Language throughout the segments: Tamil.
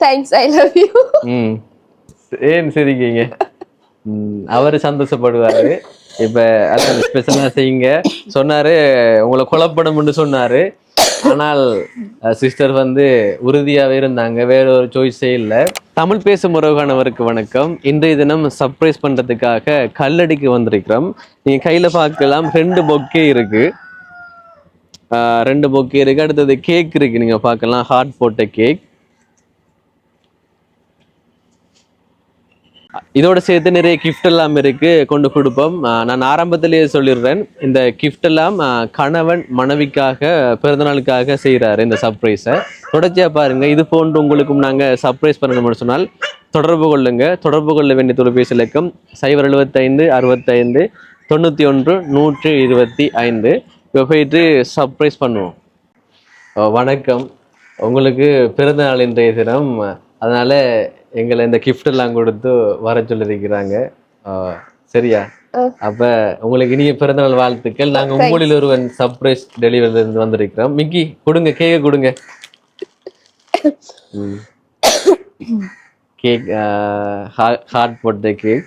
தேங்க்ஸ் ஐ லவ் யூ ம் ஏன் சிரிக்கீங்க ம், அவரு சந்தோஷப்படுவாரு இப்ப அதான் ஸ்பெஷலா செய்யுங்க சொன்னாரு உங்களை குழப்பணும்னு சொன்னாரு. ஆனால் சிஸ்டர் வந்து உறுதியாகவே இருந்தாங்க. வேற ஒரு சாய்ஸே இல்லை தமிழ் பேசும் உறவுகானவருக்கு வணக்கம் இன்றைய தினம் சர்ப்ரைஸ் பண்ணுறதுக்காக கல்லடிக்கு வந்திருக்கிறோம் நீங்கள் கையில் பார்க்கலாம் ரெண்டு பொக்கே இருக்கு ரெண்டு பொக்கே இருக்கு அடுத்தது கேக் இருக்கு நீங்கள் பார்க்கலாம் ஹார்ட் போட்ட கேக் இதோட சேர்த்து நிறைய கிஃப்ட் எல்லாம் இருக்கு கொண்டு கொடுப்போம். நான் ஆரம்பத்திலேயே சொல்லிடுறேன். இந்த கிஃப்ட் எல்லாம் கணவன் மனைவிக்காக பிறந்தநாளுக்காக செய்கிறாரு இந்த சர்ப்ரைஸை தொடர்ச்சியா பாருங்க இது போன்று உங்களுக்கும் நாங்கள் சர்ப்ரைஸ் பண்ணணும்னு சொன்னால் தொடர்பு கொள்ளுங்க. தொடர்பு கொள்ள வேண்டிய தொலைபேசி இலக்கம் சைபர் எழுபத்தைந்து அறுபத்தைந்து தொண்ணூற்றி ஒன்று நூற்றி இருபத்தி ஐந்து. இப்போ போயிட்டு சர்ப்ரைஸ் பண்ணுவோம். வணக்கம். உங்களுக்கு பிறந்த நாள் இன்றைய தினம். அதனால் எங்களை இந்த gift எல்லாம் கொடுத்து வர சொல்லியிருக்கிறாங்க. சரியா. அப்ப உங்களுக்கு இனிய பிறந்தநாள் வாழ்த்துக்கள். நாங்க உங்களில் ஒருவன் சர்ப்ரைஸ் டெலிவரில இருந்து வந்திருக்கிறோம். மிக்கி கொடுங்க கேக்க கொடுங்க. கேக் ஹார்ட் போட்ட கேக்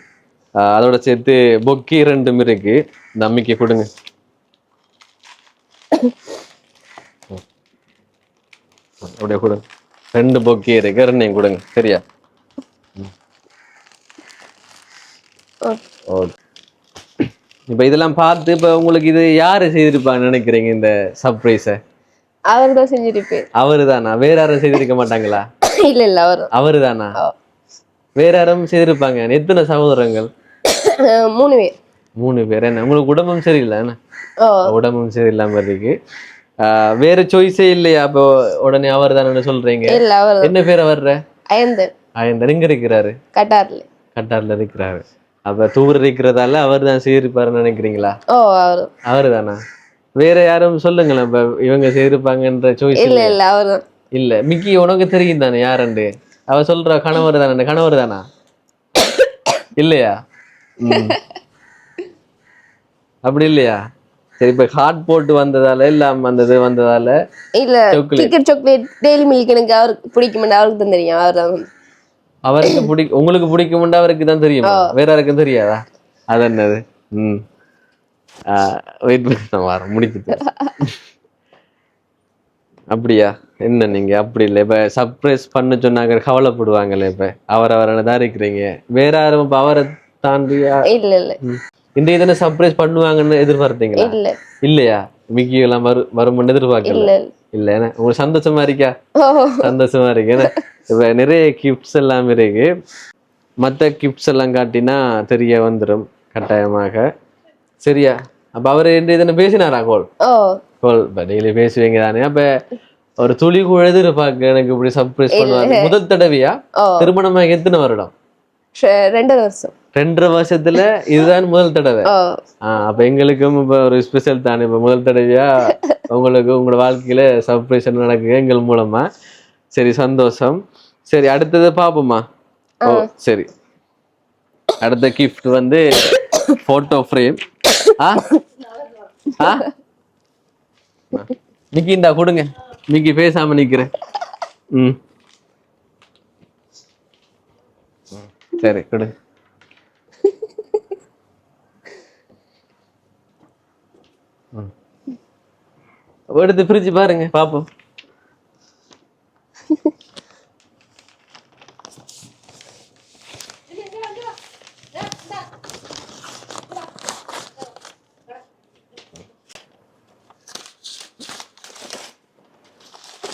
அதோட சேர்த்து பொக்கி ரெண்டும் இருக்கு. இந்த அம்மிக்கு கொடுங்க. அப்படியே கொடுங்க. ரெண்டு பொக்கே இருக்கு. ரெண்டையும் கொடுங்க. சரியா? ஓகே. இப்ப இதெல்லாம் பார்த்து இப்ப உங்களுக்கு இது யாரு செய்திருப்பாங்கன்னு நினைக்கிறீங்க இந்த சர்ப்ரைஸ அவர் தான் செஞ்சிருப்பேன் அவரு தானா? வேற யாரும் செய்திருக்க மாட்டாங்களா? இல்ல இல்ல அவர். அவரு தானா. வேற யாரும் செய்திருப்பாங்க? எத்தனை சகோதரங்கள்? மூணு பேர். மூணு பேர். என்ன உங்களுக்கு உடம்பும் சரியில்லை என்ன? உடம்பும் சரியில்லாம இருக்கு. வேற சாய்ஸே இல்லையா? அப்போ உடனே அவர் தானே சொல்றீங்க. என்ன பேரை வர்ற அயந்தன் ஆயந்தர் எங்க இருக்கிறாரு? கட்டார்ல. கட்டார்ல இருக்கிறாரு. அப்ப தூர இருக்கிறதால அவர் தான் செய்திருப்பாருன்னு நினைக்கிறீங்களா? ஓ அவர். அவரு தானா வேற யாரும் சொல்லுங்களேன் இப்ப இவங்க செய்திருப்பாங்கன்ற சாய்ஸ் இல்ல இல்ல அவர். இல்ல மிக்கி உனக்கு தெரியும் தானே யாருண்டு? அவ சொல்ற கணவர் தானே கணவர் தானா? இல்லையா. அப்படி இல்லையா? சரி இப்ப ஹார்ட் போட்டு வந்ததால இல்லாம வந்தது வந்ததால இல்ல. கிக்கெட் சாக்லேட் டெய்லி மில்க் எனக்கு அவருக்கு பிடிக்குமெண்டு அவருக்கு தான் தெரியும் அவர் அவருக்கு பிடிக்கும் உங்களுக்கு பிடிக்கும்டா அவருக்கு தான் தெரியுமா? வேற யாருக்கும் தெரியாதா? அது என்னது? ம். வெயிட் பண்ணி வரேன் முடிச்சுட்டு அப்படியா? என்ன நீங்க? அப்படி இல்லை. இப்ப சர்ப்ரைஸ் பண்ண சொன்னாங்க கவலைப்படுவாங்கல்ல இப்ப. அவர் அவரை தான் இருக்கிறீங்க. வேற யாரும் இப்ப அவரை தாண்டியா? இல்ல இல்ல. இன்றைய தினம் சர்ப்ரைஸ் பண்ணுவாங்கன்னு எதிர்பார்த்தீங்களா? இல்ல. இல்லையா? மிக்கி எல்லாம் வரு வரும்னு எதிர்பார்க்கல? இல்ல என்ன? உங்களுக்கு சந்தோஷமா இருக்கா? சந்தோஷமா இருக்கு. ஏன்னா இப்ப நிறைய கிஃப்ட்ஸ் எல்லாம் இருக்கு. மற்ற கிஃப்ட்ஸ் எல்லாம் காட்டினா தெரிய வந்துடும் கட்டாயமாக. சரியா? அப்ப அவரு இன்றைய தினம் பேசினாரா கோல்? கோல் டெய்லி பேசுவீங்க தானே. அப்ப ஒரு துளி கூட எதிர்பார்க்க எனக்கு இப்படி சர்ப்ரைஸ் பண்ணுவாங்க. முதல் தடவையா? திருமணமாக எத்தனை வருடம்? ரெண்டரை வருஷம். ரெண்டரை வருஷத்துல இதுதான் முதல் தடவை. அப்ப எங்களுக்கும் இப்ப ஒரு ஸ்பெஷல் தானே. இப்ப முதல் தடவையா? உங்களுக்கு உங்களோட வாழ்க்கையில சர்ப்ரைஸ் நடக்குது எங்கள் மூலமா? சரி சந்தோஷம். சரி அடுத்தது பாப்போமா ஓ சரி. அடுத்த கிஃப்ட் வந்து போட்டோ ஃப்ரேம் ஆ? ஆ? மிக்கி இந்தா கொடுங்க. மிக்கி பேசாம நிக்கிறேன். ம். சரி கொடுங்க. எடுத்து பிரிச்சு பாருங்க பாப்போம்.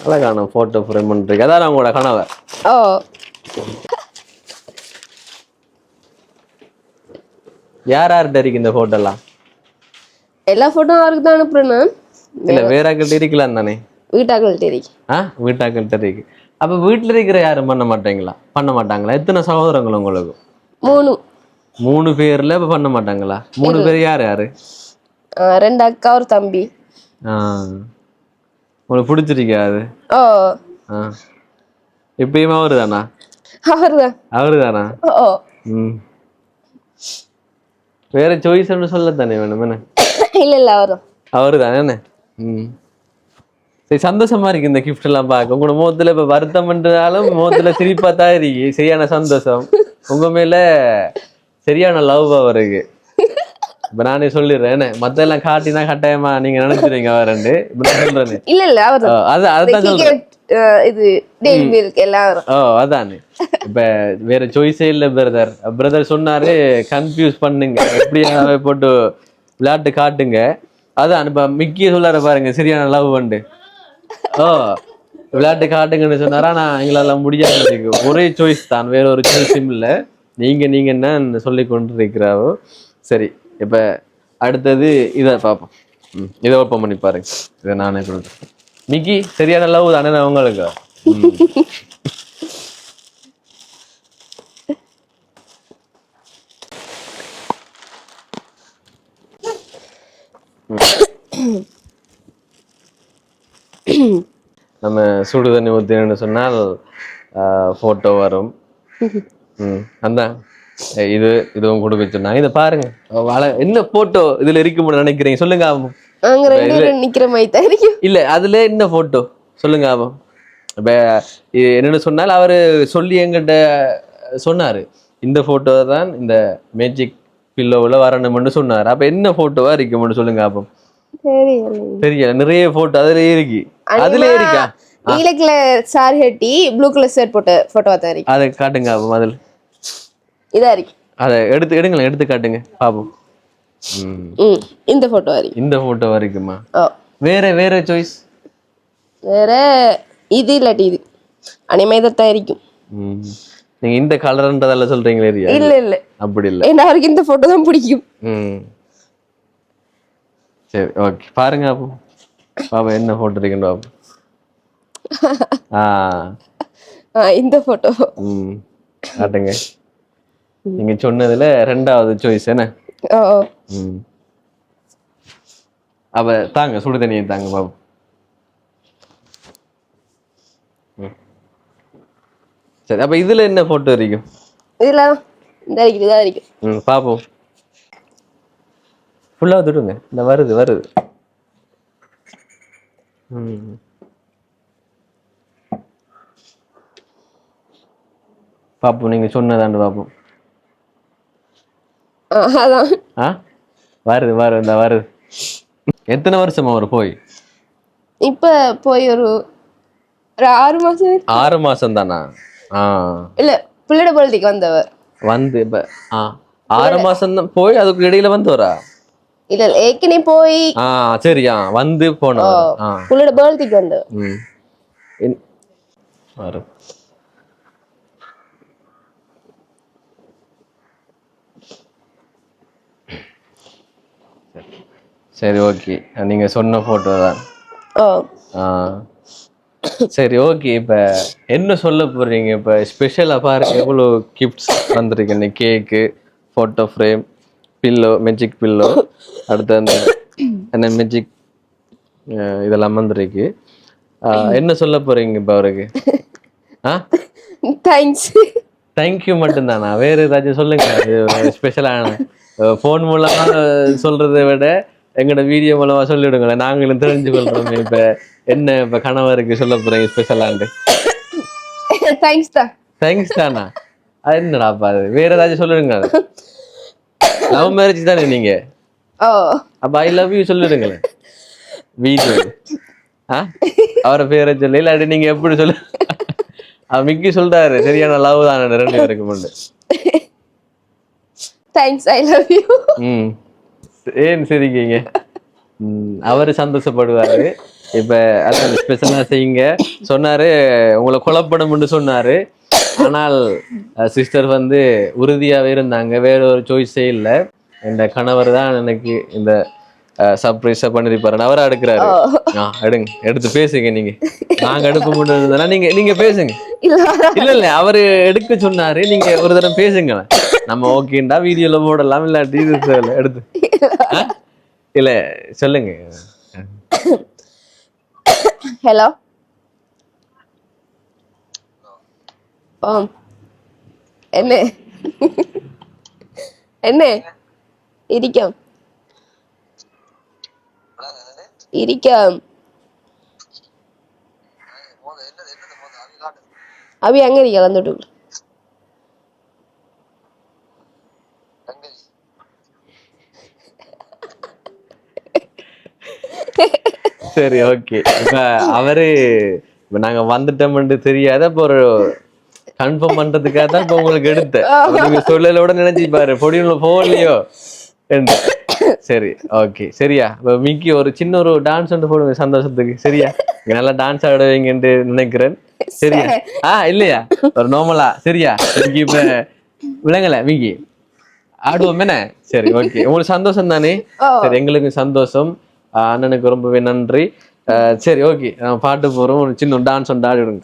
அழகான போட்டோ ஃப்ரேம் பண்றீங்க அதான் உங்களோட கணவர் ஓ. யார் யார்கிட்ட இருக்கு இந்த போட்டோலாம் எல்லா போட்டோ அவருக்கு தான் அனுப்புறேன் நான். இல்ல வேற ஆக்கிட்ட இருக்கலாம் தானே? வீட்டாக்கள் தெரியும் ஆ வீட்டாக்கிட்ட இருக்கு அப்ப வீட்டுல இருக்கிற யாரும் பண்ண மாட்டீங்களா? பண்ண மாட்டாங்களா? எத்தனை சகோதரங்கள் உங்களுக்கு? மூணு. மூணு பேர்ல இப்ப பண்ண மாட்டாங்களா? மூணு பேர் யார் யாரு? ரெண்டு அக்கா ஒரு தம்பி. உங்களுக்கு பிடிச்சிருக்கா அது? ஓ. இப்பயுமே அவரு தானா அவர் தான் அவரு தானா ஓ. ம். வேற சாய்ஸ்னு சொல்ல தானே வேணும் என்ன? இல்ல இல்ல அவர் அவரு தானே சரி சந்தோஷமா இருக்கு இந்த கிஃப்ட் எல்லாம் பார்க்க. உங்களோட முகத்துல இப்ப வருத்தம் பண்றதாலும் முகத்துல சிரிப்பா தான் இருக்கு. சரியான சந்தோஷம். உங்க மேல சரியான லவ் அவருக்கு இப்ப நானே சொல்லிடுறேன். மத்த எல்லாம் காட்டினா கட்டாயமா நீங்க நினைச்சிருவீங்க வரண்டு இப்ப நான் சொல்றேன். இல்ல இல்ல அவர் ஓ, அது அதுதான் சொல்றேன். இது டெய்லி மில்க் எல்லாம் வரும் ஓ அதானே. இப்ப வேற சாய்ஸே இல்ல பிரதர் பிரதர் சொன்னாரு கன்ஃபியூஸ் பண்ணுங்க. எப்படியாவே போட்டு விளையாட்டு காட்டுங்க. அதான் இப்போ மிக்கிய சொல்லார பாருங்க சரியான லவ் வந்து ஓ விளையாட்டு காட்டுங்கன்னு சொன்னாரா? நான் எங்களால் முடியாது இருக்கு ஒரே சாய்ஸ் தான் வேற ஒரு சாய்ஸும் இல்லை. நீங்கள் நீங்கள் என்ன சொல்லி கொண்டு இருக்கிறாவோ சரி இப்போ அடுத்தது இதை பார்ப்போம். ம், இதை ஓப்பன் பண்ணி பாருங்க. இதை நானே சொல்கிறேன் மிக்கி சரியான லவ் தானே உங்களுக்கு? நம்ம சுடு தண்ணி ஊற்றினு சொன்னால் ஃபோட்டோ வரும். அதான் ஏய், இது இதுவும் கொடுக்க சொன்னாங்க இதை பாருங்க. வள என்ன ஃபோட்டோ இதில் இருக்கும்னு நினைக்கிறீங்க? சொல்லுங்க பேரும் நிக்கிற மாதிரி இல்ல அதுல என்ன ஃபோட்டோ சொல்லுங்க ஆபம். இப்போ என்னன்னு சொன்னால் அவர் சொல்லி எங்கிட்ட சொன்னாரு. இந்த ஃபோட்டோ தான் இந்த மேஜிக் பில்லோவில் வரணும்னு சொன்னார். அப்ப என்ன ஃபோட்டோவா இருக்கும்னு சொல்லுங்க சரி தெரியல. நிறைய ஃபோட்டோ அதுல இருக்கு. அதுல இருக்கா? நீல கலர் சாரி கட்டி ப்ளூ கலர் ஷர்ட் போட்ட போட்டோ தான் இருக்கு. அதை காட்டுங்க ஆபம் அதில் இதா இருக்கு. அதை எடுத்து எடுங்களேன். எடுத்து காட்டுங்க. பாப்போம். இந்த போட்டோ இருக்கு. இந்த ஃபோட்டோ வரைக்குமா வேற வேற சாய்ஸ் வேற இது இல்லாட்டி இது. அனிமேதத்தான் இருக்கும் நீங்க இந்த கலர்ன்றதால சொல்றீங்களே ரியா? இல்ல இல்ல. அப்படி இல்ல. ஏன்னா அவருக்கு இந்த போட்டோ தான் பிடிக்கும். சரி ஓகே பாருங்க அப்போ. பாப்பா என்ன போட்டோ இருக்குன்னு பாப்போம் ஆ. இந்த போட்டோ ம். காட்டுங்க. நீங்க சொன்னதுல ரெண்டாவது சாய்ஸ் என்ன? ஓ. ம். அப்ப தாங்க சுடு தண்ணியை தாங்க பாப்போம். சரி அப்ப இதுல என்ன போட்டோ இருக்கும் இதுல இந்த இருக்கு இதா இருக்கு. ம் பாப்போம். ஃபுல்லாக விடுங்க இந்த வருது வருது. ம். பாப்போம் நீங்க சொன்னதாண்டு பாப்போம். அதான். ஆ? வருது வருது இந்த வருது. எத்தனை வருஷமா அவர் போய்? இப்ப போய் ஒரு ஒரு ஆறு மாசம் ஆறு மாசம் தானா? இல்ல பிள்ளைட பொழுதுக்கு வந்தவர். வந்து இப்ப ஆறு மாசம் தான் போய் அதுக்கு இடையில வந்து வரா இல்ல இல்ல ஏற்கனவே போய் ஆ சரியா வந்து ஆ. பிள்ளைட பொழுதுக்கு வரும். சரி. ஓகே. நீங்க சொன்ன போட்டோ தான். ஓ. ஆ. சரி ஓகே இப்ப என்ன சொல்ல போறீங்க? இப்ப ஸ்பெஷலா பாருங்க எவ்வளோ கிஃப்ட்ஸ் வந்திருக்கு இன்னைக்கு cake photo frame pillow magic pillow அடுத்து அந்த என்ன மெஜிக் இதெல்லாம் வந்திருக்கு. என்ன சொல்ல போறீங்க இப்ப அவருக்கு? ஆ? தேங்க்ஸ் தேங்க்யூ மட்டும்தானா? வேற ஏதாச்சும் சொல்லுங்க. ஸ்பெஷலான ஃபோன் மூலமா சொல்றதை விட எங்களோட வீடியோ மூலமா சொல்லிவிடுங்களேன் நாங்களும் தெரிஞ்சு கொள்றோம் இப்ப. என்ன இப்ப கணவருக்கு சொல்ல போறீங்க ஸ்பெஷலாண்டு தேங்க்ஸ் தான் தேங்க்ஸ் தானா? அது என்னடாப்பா அது? வேற ஏதாச்சும் சொல்லிடுங்க லவ் மேரேஜ் தானே நீங்க? அப்ப ஐ லவ் யூ சொல்லிடுங்களேன். வீடியோ ஆ? அவரை பேரை சொல்லி இல்லாட்டி நீங்க எப்படி சொல்லு? மிக்கி சொல்றாரு. சரியான லவ் தானே ரெண்டு பேருக்கு முன்னு தேங்க்ஸ் ஐ லவ் யூ ம். ஏன் சிரிக்கீங்க அவரு சந்தோஷப்படுவாரு. இப்ப அதான் ஸ்பெஷலா செய்யுங்க சொன்னாரு உங்களை குழப்பணும்னு சொன்னாரு. ஆனால் சிஸ்டர் வந்து உறுதியாவே இருந்தாங்க. வேற ஒரு சாய்ஸே இல்லை. இந்த கணவர் தான் எனக்கு இந்த சர்ப்ரைஸா பண்ணிருப்பாரு அவரா எடுக்கிறாரு. ஆ எடுங்க. எடுத்து பேசுங்க நீங்க. நாங்க எடுக்க முடியுதுன்னா நீங்க நீங்க பேசுங்க. இல்ல இல்ல அவரு எடுக்க சொன்னாரு. நீங்க ஒரு தடவை பேசுங்க நம்ம ஓகேண்டா வீடியோல போடலாம். இல்லாட்டி இது. எடுத்து? இல்ல சொல்லுங்க ஹலோ என்ன என்ன ഇരിക്കാം ഇരിക്കാം അഭി അങ്ങനെ ഇരിക്കാം തന്നിട്ടുള്ളൂ சரி ஓகே இப்ப அவரு இப்ப நாங்க வந்துட்டோம்னு தெரியாத இப்ப ஒரு கன்ஃபார்ம் பண்றதுக்காக தான் இப்ப உங்களுக்கு எடுத்தேன். அப்ப நீங்க சொல்லலோட நினைச்சு பாரு. பொடியுள்ள போகலையோ. சரி ஓகே சரியா? இப்ப மிக்கி ஒரு சின்ன ஒரு டான்ஸ் ஒன்று போடுங்க சந்தோஷத்துக்கு. சரியா? நல்லா டான்ஸ் ஆடுவீங்கன்னு நினைக்கிறேன். சரியா? ஆ இல்லையா? ஒரு நார்மலா சரியா? மிக்கி இப்ப விளங்கல மிக்கி? ஆடுவோம் என்ன? சரி ஓகே உங்களுக்கு சந்தோஷம் தானே? சரி எங்களுக்கு சந்தோஷம். அண்ணனுக்கு ரொம்பவே நன்றி. ஆஹ் சரி ஓகே பாட்டு போகிறோம் ஒரு சின்ன டான்ஸ் ஒன்று ஆடி விடுங்க